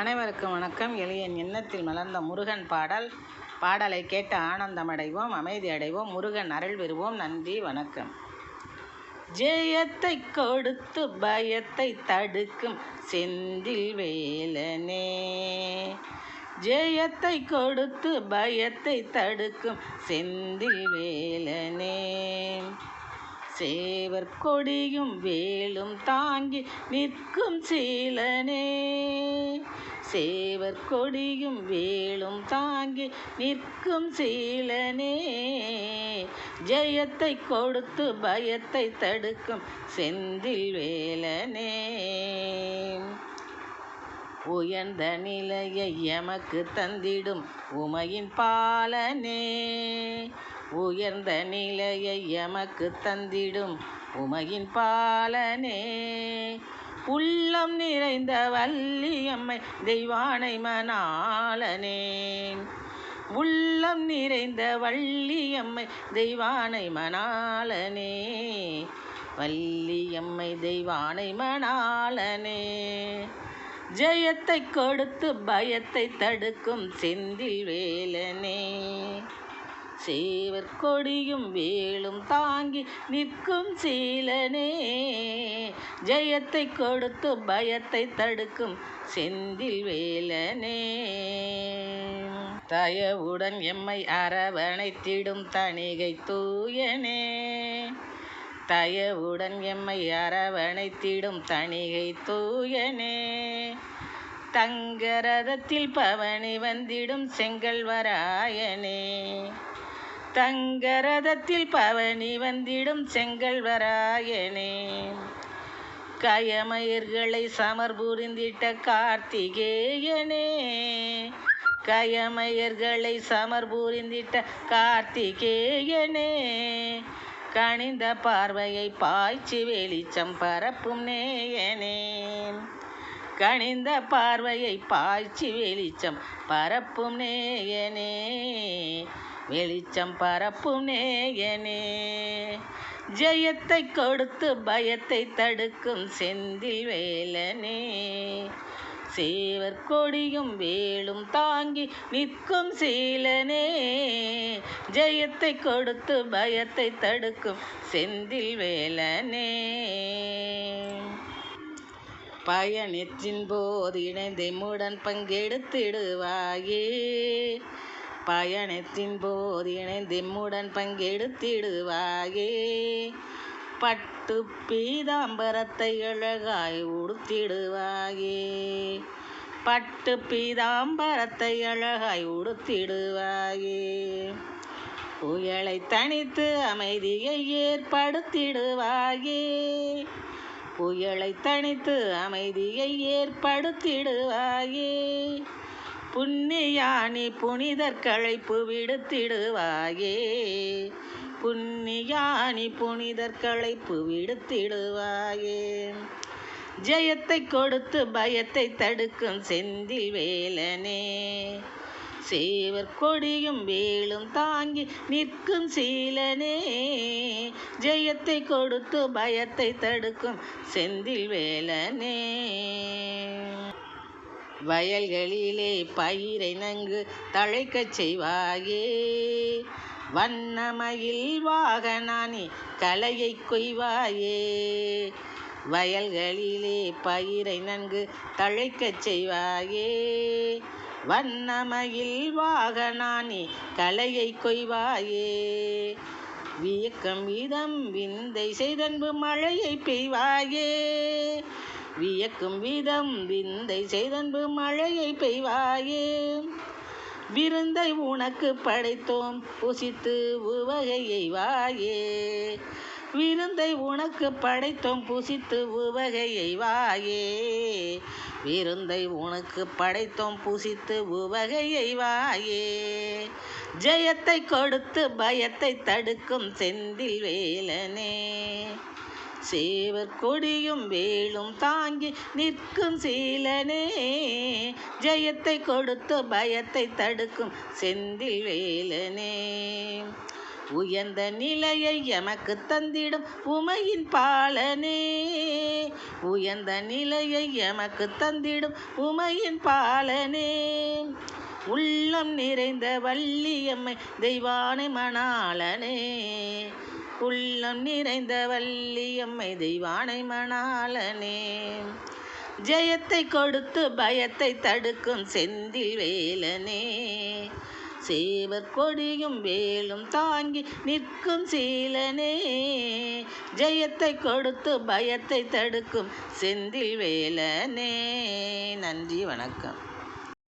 அனைவருக்கும் வணக்கம். எளியன் எண்ணத்தில் மலர்ந்த முருகன் பாடல். பாடலை கேட்டு ஆனந்தமடைவோம் அமைதி அடைவோம் முருகன் அருள் பெறுவோம். நன்றி வணக்கம். ஜெயத்தை கொடுத்து பயத்தை தடுக்கும் செந்தில் வேலனே. ஜெயத்தை கொடுத்து பயத்தை தடுக்கும் செந்தில் வேலனே. சேவர் கொடியும் வேலும் தாங்கி நிற்கும் சீலனே. சேவர் கொடியும் வேலும் தாங்கி நிற்கும் சீலனே. ஜெயத்தை கொடுத்து பயத்தை தடுக்கும் செந்தில் வேலனே. உயர்ந்த நிலையை எமக்கு தந்திடும் உமையின் பாலனே. உயர்ந்த நிலையை எமக்கு தந்திடும் உமையின் பாலனே. உள்ளம் நிறைந்த வள்ளியம்மை தெய்வானை மணாலனே உள்ளம் நிறைந்த வள்ளியம்மை தெய்வானை மணாளனே. வள்ளியம்மை தெய்வானை மணாளனே. ஜெயத்தை கொடுத்து பயத்தை தடுக்கும் செந்தில் வேலனே. சேவர் கொடியும் வேலும் தாங்கி நிற்கும் சீலனே. ஜெயத்தை கொடுத்து பயத்தை தடுக்கும் செந்தில் வேலனே. தயவுடன் எம்மை அரவணைத்திடும் தணிகை தூயனே. தயவுடன் எம்மை அரவணைத்திடும் தணிகை தூயனே. தங்கரதத்தில் பவனி வந்திடும் செங்கல்வராயனே. தங்கரதத்தில் பவனி வந்திடும் செங்கல்வராயனே. கயமயிர்களை சமர் புரிந்திட்ட கார்த்திகேயனே. கயமயர்களை சமர் புரிந்திட்ட கார்த்திகேயனே. கணிந்த பார்வையை பாய்ச்சி வெளிச்சம் பரப்பும் நேயனே. கணிந்த பார்வையை பாய்ச்சி வெளிச்சம் பரப்பும் நேயனே. வெளிச்சம் பரப்பும் நேயனே. ஜெயத்தை கொடுத்து பயத்தை தடுக்கும் செந்தில் வேலனே. சேவர் கொடியும் வேலும் தாங்கி நிற்கும் சீலனே. ஜெயத்தை கொடுத்து பயத்தை தடுக்கும் செந்தில் வேலனே. பயணத்தின் போது இணைந்து முடன் பங்கெடுத்திடுவாயே. பயணத்தின் போது இணைந்து முடன் பங்கெடுத்திடுவாயே. பட்டு பீதாம்பரத்தை அழகாய் உடுத்திடுவாயே. பட்டு பீதாம்பரத்தை அழகாய் உடுத்திடுவாயே. புயலை தனித்து அமைதியை ஏற்படுத்திடுவாயே. புயலை தனித்து அமைதியை ஏற்படுத்திடுவாயே. புண்ணியானி புனிதர் களைப்பு விடுத்திடுவாயே. புண்ணியானி புனிதர் களைப்பு விடுத்திடுவாயே. ஜெயத்தை கொடுத்து பயத்தை தடுக்கும் செந்தில் வேலனே. சேவர் கொடியும் வேலும் தாங்கி நிற்கும் சீலனே. ஜெயத்தை கொடுத்து பயத்தை தடுக்கும் செந்தில் வேலனே. வயல்களிலே பயிரை நன்கு தழைக்கச் செய்வாயே. வண்ணமயில் வாகனானி கலையை கொய்வாயே. வயல்களிலே பயிரை நன்கு தழைக்கச் செய்வாயே. வண்ணமயில் வாகனானி கலையை கொய்வாயே. வியக்கம் வீதம் விந்தை செய்தன்பு மழையை பெய்வாயே. வியக்கும் விதம் விந்தை செய்தன்பு மழையை பெய்வாயே. விருந்தை உனக்கு படைத்தோம் புசித்து உவகையை வாயே. விருந்தை உனக்கு படைத்தோம் புசித்து உவகையை வாயே. விருந்தை உனக்கு படைத்தோம் புசித்து உவகையை வாயே. ஜெயத்தை கொடுத்து பயத்தை தடுக்கும் செந்தில் வேலனே. சேவர் கொடியும் வேலும் தாங்கி நிற்கும் சீலனே. ஜெயத்தை கொடுத்து பயத்தை தடுக்கும் செந்தில் வேலனே. உயர்ந்த நிலையை எமக்கு தந்திடும் உமையின் பாலனே. உயர்ந்த நிலையை எமக்கு தந்திடும் உமையின் பாலனே. உள்ளம் நிறைந்த வள்ளியம்மை தெய்வானை மணாளனே. உள்ளம் நிறைந்த வள்ளியம்மை தெய்வானை மணாலனே ஜெயத்தை கொடுத்து பயத்தை தடுக்கும் செந்தில் வேலனே. சேவர் கொடியும் வேலும் தாங்கி நிற்கும் சீலனே. ஜெயத்தை கொடுத்து பயத்தை தடுக்கும் செந்தில் வேலனே. நன்றி வணக்கம்.